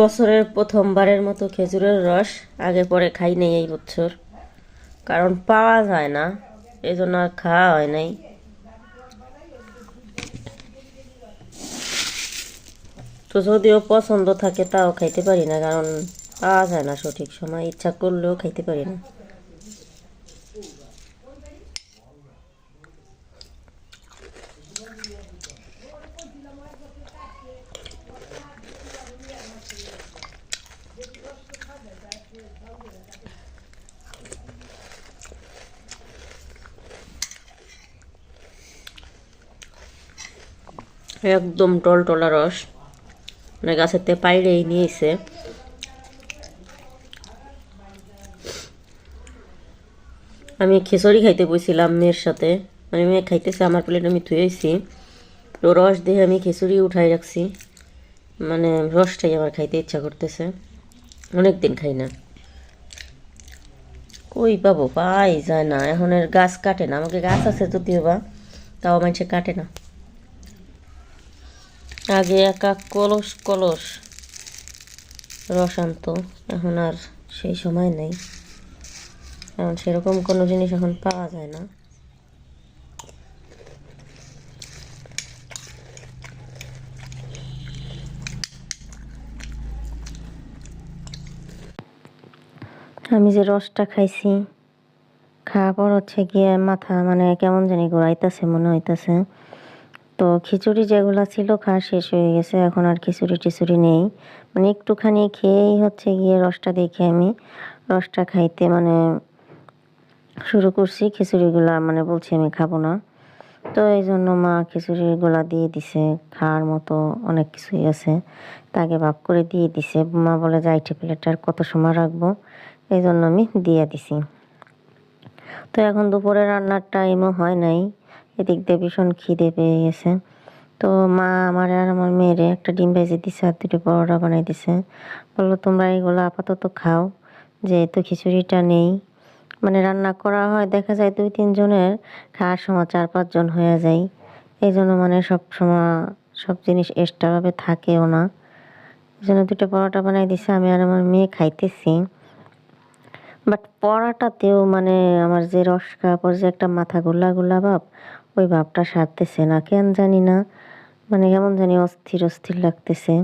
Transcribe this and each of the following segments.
বছরের প্রথমবারের মতো খেজুরের রস, আগে পরে খাই নাই এই বছর। কারণ পাওয়া যায় না এই জন্য আর খাওয়া হয় নাই। তো যদিও পছন্দ থাকে, তাও খাইতে পারি না, কারণ পাওয়া যায় না সঠিক সময়, ইচ্ছা করলেও খাইতে পারি না। একদম টলটলা রস। মানে গাছের থেকে পাইরেই নিয়েছে। আমি খিচুড়ি খাইতে বসছিলাম মেয়ের সাথে। মানে মেয়ে খাইতেছে, আমার প্লেট আমি ধুয়েছি তো রস দিয়ে আমি খিচুড়ি উঠাই রাখছি। মানে রসটাই আমার খাইতে ইচ্ছা করতেছে। অনেক দিন খাই না। কই পাবো, পাই যায় না। এখন গাছ কাটে না। আমাকে গাছ আছে যদিও বা। তাও মানুষে কাটে না। আগে একা কলস কলস রস এখন আর সেই সময় নেই। এখন সেরকম কোনো জিনিস এখন পাওয়া যায় না। আমি যে রসটা খাইছি খাওয়ার পর হচ্ছে গিয়ে মাথা মানে কেমন জানি ঘোরাইতেছে, মনে হইতেছে। তো খিচুড়ি যেগুলো ছিল খাওয়া শেষ হয়ে গেছে, এখন আর খিচুড়ি টিচুড়ি নেই। মানে একটুখানি খেয়েই হচ্ছে গিয়ে রসটা দেখে আমি রসটা খাইতে মানে শুরু করছি, খিচুড়িগুলা মানে বলছি আমি খাব না। তো এই জন্য মা খিচুড়িগুলা দিয়ে দিছে, খাওয়ার মতো অনেক কিছুই আছে। তাকে ভাগ করে দিয়ে দিছে। মা বলে যাই প্লেটটার কত সময় রাখব? এই জন্য আমি দিয়ে দিছি। তো এখন দুপুরে রান্নার টাইমও হয় নাই। এদিক দিয়ে ভীষণ খিদে পেয়ে গেছে। তো মা আমার আর আমার মেয়েরে একটা ডিম ভেজে দিছে, আর দুটো পরোটা বানাই দিছে। বলল, তোমরা এগুলো আপাতত খাও, যেহেতু খিচুড়িটা নেই। মানে রান্না করা হয়, দেখা যায় দুই তিনজনের খাওয়ার সময় চার পাঁচজন হয়ে যায়। এই জন্য মানে সব সময় সব জিনিস এক্সট্রাভাবে থাকেও না। এই জন্য দুটো পরোটা বানাই দিছে, আমি আর আমার মেয়ে খাইতেছি। বাট পরাটাতেও মানে আমার যে রস খাওয়ার পর যে একটা মাথা গোলা গোলা ভাব ওই ভাবটা সারতেছে না, কেন জানি না। মানে কেমন জানি অস্থির অস্থির লাগতেছে।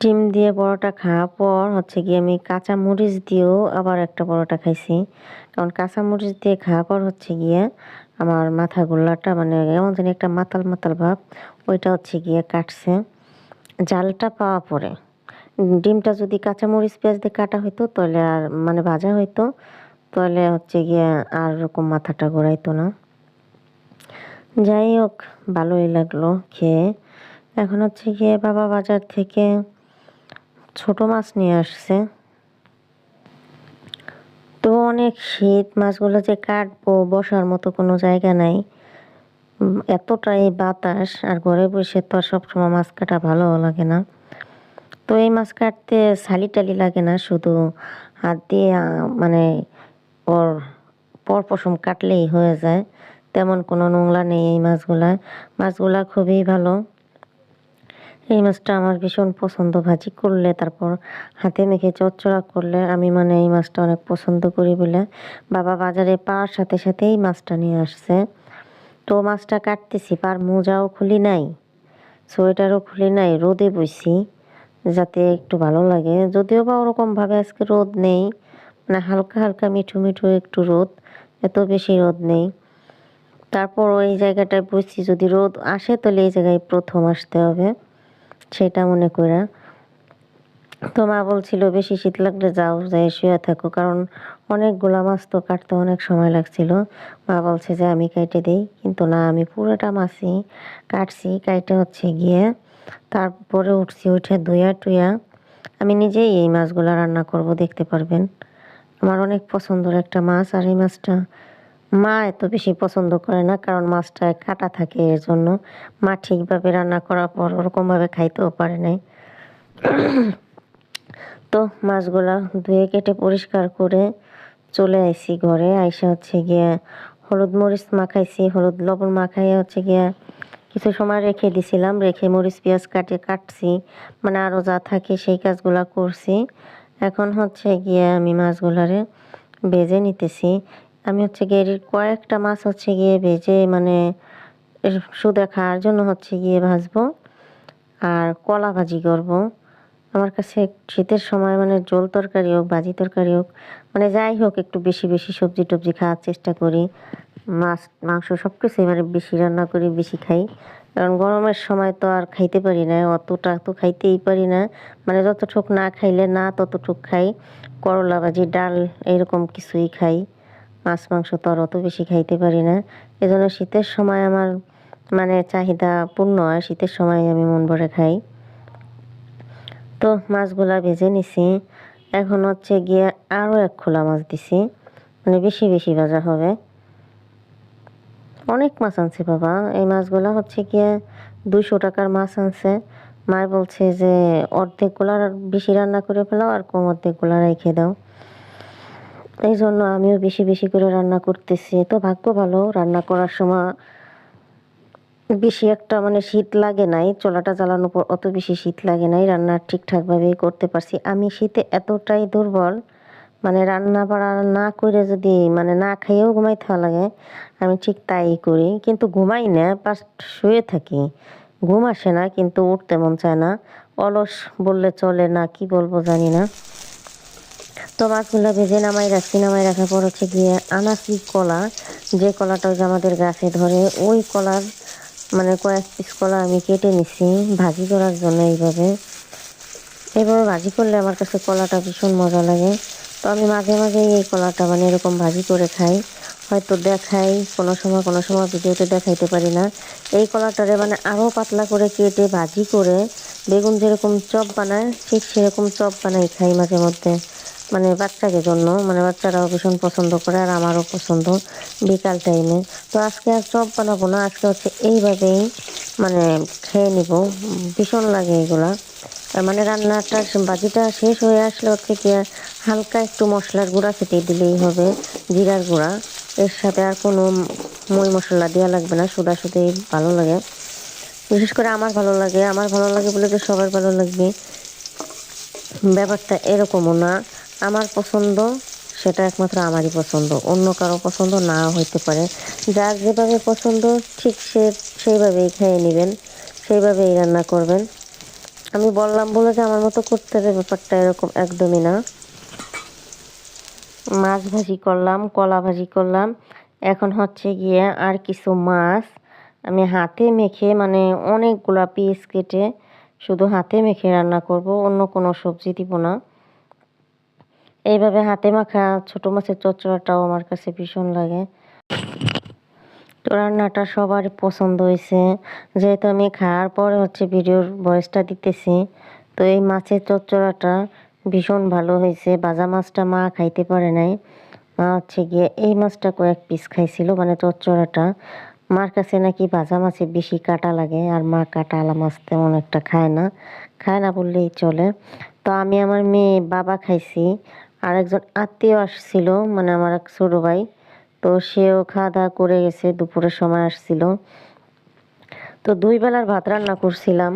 ডিম দিয়ে পরোটা খাওয়ার পর হচ্ছে গিয়ে আমি কাঁচা মরিচ দিয়েও আবার একটা পরোটা খাইছি। কারণ কাঁচা মরিচ দিয়ে খাওয়ার পর হচ্ছে গিয়ে আমার মাথা গোল্লাটা মানে এমন জানি একটা মাতাল মাতাল ভাব, ওইটা হচ্ছে গিয়ে কাটছে। জালটা পাওয়া পরে। ডিমটা যদি কাঁচা মরিচ পেঁয়াজ দিয়ে কাটা হইতো, তাহলে আর মানে ভাজা হইতো, তাহলে হচ্ছে গিয়ে আর ওরকম মাথাটা ঘোরাইতো না। যাই হোক ভালোই লাগল খেয়ে। এখন হচ্ছে গিয়ে বাবা বাজার থেকে ছোট মাছ নিয়ে আসছে। তো অনেক শীত, মাছগুলো যে কাটবো বসার মতো কোনো জায়গা নাই। এতটাই বাতাস আর ঘরে বসে তো আর সবসময় মাছ কাটা ভালো লাগে না। তো এই মাছ কাটতে সালি টালি লাগে না, শুধু হাত দিয়ে মানে ওর পর পশম কাটলেই হয়ে যায়। তেমন কোনো নোংরা নেই এই মাছগুলা মাছগুলা খুবই ভালো। এই মাছটা আমার ভীষণ পছন্দ। ভাজি করলে, তারপর হাতে মেখে চচ্চড়া করলে আমি মানে এই মাছটা অনেক পছন্দ করি বলে বাবা বাজারে পাওয়ার সাথে সাথে এই মাছটা নিয়ে আসছে। তো মাছটা কাটতেছি, পার মোজাও খুলি নাই, সোয়েটারও খুলি নাই, রোদে বইছি যাতে একটু ভালো লাগে। যদিও বা ওরকমভাবে আজকে রোদ নেই মানে হালকা হালকা মিঠু মিঠু একটু রোদ, এত বেশি রোদ নেই। তারপর ওই জায়গাটায় বসছি, যদি রোদ আসে তাহলে এই জায়গায় প্রথম আসতে হবে, সেটা মনে করে তো মা বলছিল, বেশি শীত লাগলে যাও যাই শুয়ে থাকো। কারণ অনেকগুলা মাছ তো কাটতে অনেক সময় লাগছিল। মা বলছে যে, আমি কাইটে দিই। কিন্তু না, আমি পুরোটা মাছই কাটছি, কাইটে হচ্ছে গিয়ে তারপরে উঠছি, উঠে ধুয়া টুয়া আমি নিজেই এই মাছগুলো রান্না করব, দেখতে পারবেন। আমার অনেক পছন্দের একটা মাছ, আর এই মাছটা মা এত বেশি পছন্দ করে না, কারণ মাছটা কাটা থাকে এর জন্য মা ঠিকভাবে রান্না করার পর ওরকমভাবে খাইতেও পারে নাই। তো মাছগুলা ধুয়ে কেটে পরিষ্কার করে চলে আইছি ঘরে, আইসা হচ্ছে গিয়ে হলুদ মরিচ মাখাইছি, হলুদ লবণ মাখাইয়া হচ্ছে গিয়ে কিছু সময় রেখে দিছিলাম, রেখে মরিচ, পেঁয়াজ কাটে, কাটছি মানে আরও যা থাকে সেই কাজগুলা করছি। এখন হচ্ছে গিয়ে আমি মাছগুলারে বেজে নিতেছি। আমি হচ্ছে গিয়ে কয়েকটা মাছ হচ্ছে গিয়ে ভেজে মানে শুধু খাওয়ার জন্য হচ্ছে গিয়ে ভাজবো। আর কলা ভাজি করব। আমার কাছে শীতের সময় মানে জল তরকারি হোক, ভাজি তরকারি হোক মানে যাই হোক একটু বেশি বেশি সবজি টবজি খাওয়ার চেষ্টা করি। মাছ, মাংস সব কিছুই মানে বেশি রান্না করি, বেশি খাই। কারণ গরমের সময় তো আর খাইতে পারি না, অতটা তো খাইতেই পারি না। মানে যতটুক না খাইলে না ততটুক খাই। করলা ভাজি, ডাল, এরকম কিছুই খাই। মাছ, মাংস তো আর অত বেশি খাইতে পারি না। এজন্য শীতের সময় আমার মানে চাহিদা পূর্ণ হয়, শীতের সময় আমি মন ভরে খাই। তো মাছগুলা ভেজে নিছি। এখন হচ্ছে গিয়ে আরও এক খোলা মাছ দিছি। মানে বেশি বেশি ভাজা হবে। অনেক মাছ আনছে বাবা। এই মাছগুলা হচ্ছে গিয়ে দুশো টাকার মাছ আনছে। মায় বলছে যে অর্ধেকগুলার বেশি রান্না করে ফেলাও আর কম অর্ধেকগুলা রেখে দাও। এই জন্য আমিও বেশি বেশি করে রান্না করতেছি। তো ভাগ্য ভালো, রান্না করার সময় বেশি একটা মানে শীত লাগে নাই, চলাটা চালানোর পর অত বেশি শীত লাগে নাই, রান্না ঠিকঠাকভাবেই করতে পারছি। আমি শীতে এতটাই দুর্বল মানে রান্না বাড়া না করে যদি মানে না খাইয়েও ঘুমাইতে লাগে, আমি ঠিক তাই করি। কিন্তু ঘুমাই না পাশ শুয়ে থাকি। ঘুম আসে না, কিন্তু উঠতে মন চায় না। অলস বললে চলে না, কি বলব জানি না। তো মাছগুলো ভেজে নামাই রাখছি, নামাই রাখার পর হচ্ছে গিয়ে আনাসি কলা, যে কলাটা ওই আমাদের গাছে ধরে, ওই কলার মানে কয়েক পিস কলা আমি কেটে নিছি ভাজি করার জন্য এইভাবে। এইভাবে ভাজি করলে আমার কাছে কলাটা ভীষণ মজা লাগে। তো আমি মাঝে মাঝে এই কলাটা মানে এরকম ভাজি করে খাই। হয়তো দেখাই, কোনো সময় কোনো সময় ভিডিওতে দেখাইতে পারি না। এই কলাটারে মানে আরও পাতলা করে কেটে ভাজি করে বেগুন যেরকম চপ বানায়, ঠিক সেরকম চপ বানাই খাই মাঝে মধ্যে। মানে বাচ্চাদের জন্য মানে বাচ্চারাও ভীষণ পছন্দ করে আর আমারও পছন্দ বিকাল টাইমে তো আজকে আর চপ বানাবো না, আজকে হচ্ছে এইভাবেই মানে খেয়ে নিব। ভীষণ লাগে এগুলা। মানে রান্নাটা, বাজিটা শেষ হয়ে আসলে হচ্ছে কি হালকা একটু মশলার গুঁড়া খেতে দিলেই হবে, জিরার গুঁড়া। এর সাথে আর কোনো মই মশলা দেওয়া লাগবে না সুদা সুদেই ভালো লাগে। বিশেষ করে আমার ভালো লাগে, আমার ভালো লাগে বলে তো সবার ভালো লাগবে। ব্যাপারটা এরকমও না। আমার পছন্দ, সেটা একমাত্র আমারই পছন্দ। অন্য কারও পছন্দ না হইতে পারে। যার যেভাবে পছন্দ, ঠিক সে, সেইভাবেই খেয়ে নেবেন, সেইভাবেই রান্না করবেন। আমি বললাম বলে যে আমার মতো করতে হবে, ব্যাপারটা এরকম একদমই না। মাছ ভাজি করলাম, কলা ভাজি করলাম। এখন হচ্ছে গিয়ে আর কিছু মাছ আমি হাতে মেখে মানে অনেকগুলা পিস কেটে শুধু হাতে মেখে রান্না করব, অন্য কোনো সবজি দিব না। এইভাবে হাতে মাখা ছোটো মাছের চচ্চড়াটাও আমার কাছে ভীষণ লাগে। তো রান্নাটা সবার পছন্দ হয়েছে। যেহেতু আমি খাওয়ার পরে হচ্ছে ভিডিওর ভয়েসটা দিতেছি, তো এই মাছের চচ্চড়াটা ভীষণ ভালো হয়েছে। বাজা মাছটা মা খাইতে পারে নাই। মা হচ্ছে গিয়ে এই মাছটা কয়েক পিস খাইছিল মানে চচ্চড়াটা। মার কাছে নাকি বাজা মাছে বেশি কাটা লাগে, আর মা কাটা আলা মাছ তেমন একটা খায় না। খায় না বললেই চলে। তো আমি আমার মেয়ে বাবা খাইছি। আর একজন আত্মীয় আসছিল মানে আমার এক ছোটো ভাই। তো সেও খাওয়া দাওয়া করে গেছে, দুপুরের সময় আসছিল। তো দুই বেলার ভাত রান্না করছিলাম,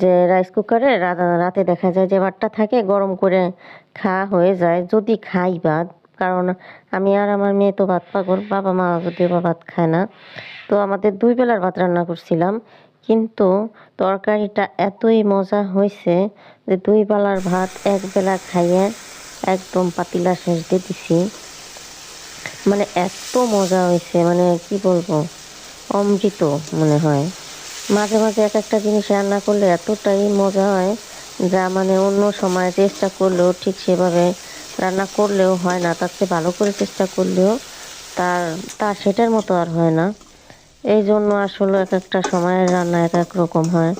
যে রাইস কুকারে রাতে দেখা যায় যে ভাতটা থাকে, গরম করে খাওয়া হয়ে যায়, যদি খাই ভাত। কারণ আমি আর আমার মেয়ে তো ভাত পাগল, বাবা মা যদিও বা ভাত খায় না। তো আমাদের দুই বেলার ভাত রান্না করছিলাম, কিন্তু তরকারিটা এতই মজা হয়েছে যে দুই বেলার ভাত এক বেলা খাইয়ে একদম পাতিলা শেষ দিয়ে দিছি। মানে এত মজা হয়েছে মানে কি বলব, অমৃত মনে হয়। মাঝে মাঝে এক একটা জিনিস রান্না করলে এতটাই মজা হয়, যা মানে অন্য সময় চেষ্টা করলেও ঠিক সেভাবে রান্না করলেও হয় না, তার চেয়ে ভালো করে চেষ্টা করলেও তার তার সেটার মতো আর হয় না। এই জন্য আসলে এক একটা সময়ের রান্না এক এক রকম হয়।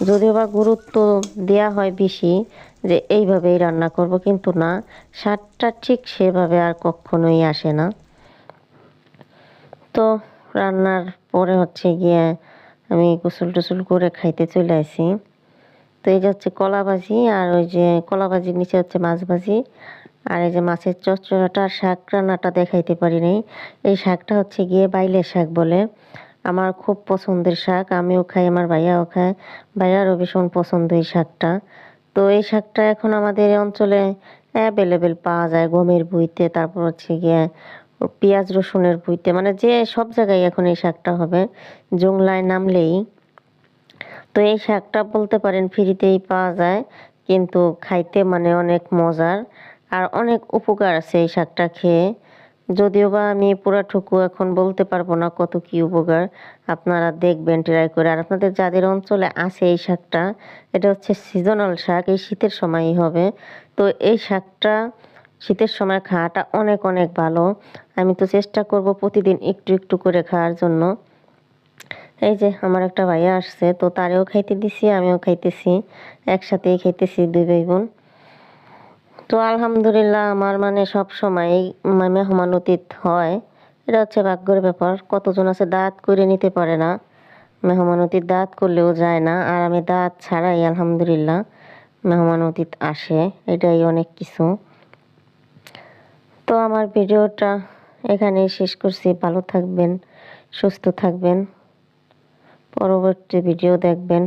যদিও বা গুরুত্ব দেওয়া হয় বেশি যে এইভাবেই রান্না করব, কিন্তু না, স্বাদটা ঠিক সেভাবে আর কখনোই আসে না। তো রান্নার পরে হচ্ছে গিয়ে আমি গোসল টোসল করে খাইতে চলে আসি। তো এই যে হচ্ছে কলা ভাজি আর ওই যে কলা ভাজির নিচে হচ্ছে মাছ ভাজি। আর এই যে মাছের চচ্চড়াটা শাক রান্নাটা দেখাইতে পারি নাই। এই শাকটা হচ্ছে গিয়ে বাইলের শাক বলে। আমার খুব পছন্দের শাক, আমিও খাই, আমার ভাইয়াও খায়। ভাইয়ারও ভীষণ পছন্দ এই শাকটা। তো এই শাকটা এখন আমাদের অঞ্চলে অ্যাভেলেবেল পাওয়া যায় গমের ভুইতে তারপর হচ্ছে গিয়ে পেঁয়াজ রসুনের ভুইতে মানে যে সব জায়গায় এখন এই শাকটা হবে, জংলায় নামলেই। তো এই শাকটা বলতে পারেন ফ্রিতেই পাওয়া যায়, কিন্তু খাইতে মানে অনেক মজার, আর অনেক উপকার আছে এই শাকটা খেয়ে। যদিও বা আমি পুরাটুকু এখন বলতে পারব না কত কি উপকার, আপনারা দেখবেন ট্রাই করে। আর আপনাদের যাদের অঞ্চলে আছে এই শাকটা, এটা হচ্ছে সিজনাল শাক, এই শীতের সময়ই হবে। তো এই শাকটা শীতের সময় খাওয়াটা অনেক অনেক ভালো। আমি তো চেষ্টা করব প্রতিদিন একটু একটু করে খাওয়ার জন্য। এই যে আমার একটা ভাইয়া আসছে, তো তারেও খাইতে দিছি, আমিও খাইতেছি। একসাথেই খাইতেছি দুই ভাই বোন। তো আলহামদুলিল্লাহ আমার মানে সব সময় মেহমান অতীত হয়। এটা হচ্ছে ভাগ্যের ব্যাপার। কতজন আছে দাঁত করে নিতে পারে না। মেহমান অতীত দাঁত করলেও যায় না। আর আমি দাঁত ছাড়াই আলহামদুলিল্লাহ মেহমান অতীত আসে। এটাই অনেক কিছু। তো আমার ভিডিওটা এখানেই শেষ করছি। ভালো থাকবেন, সুস্থ থাকবেন। পরবর্তী ভিডিও দেখবেন।